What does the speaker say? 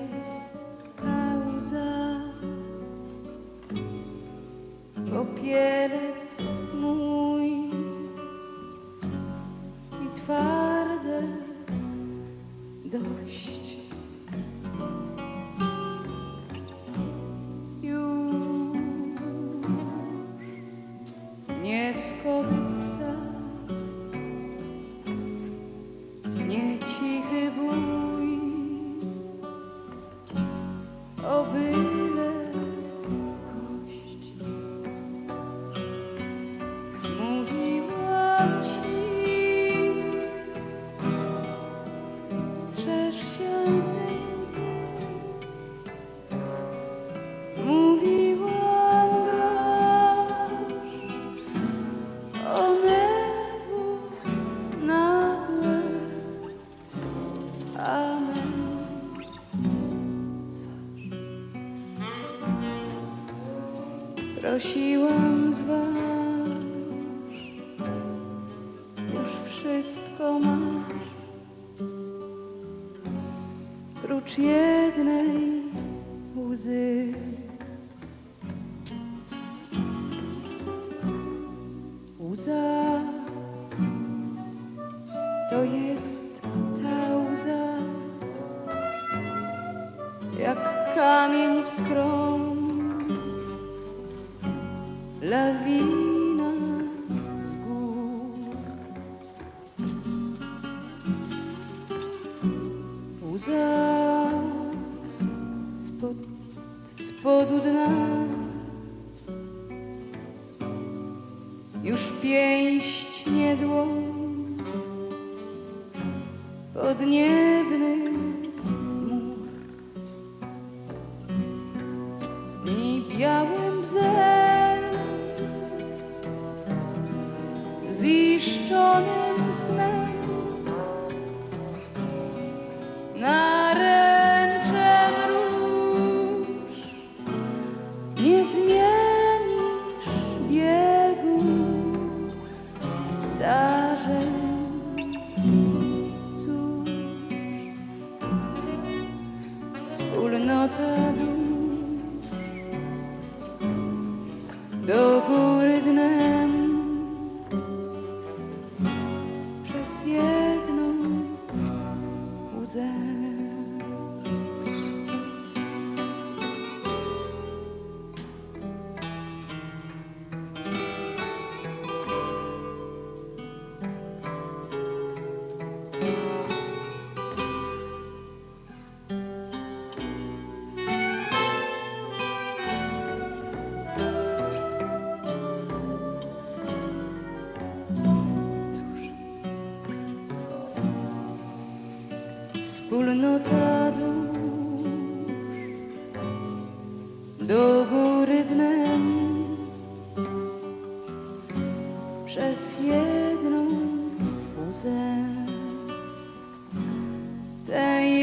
jest pauza. Popielec mój i twarde dość. Już nie skowyt. Strzeż się łzy. Mówiłam grosz o nerwów nagłe. Amen. Prosiłam z was, wszystko masz, prócz jednej łzy. Łza to jest ta łza, jak kamień w skrom, spodu dna. Już pięść nie dłoń podniebny mur. Ni białym bzem ziszczonym snem wspólnota dusz do góry dnem przez jedną łzę. wspólnota dusz do góry dnem przez jedną łzę. Tej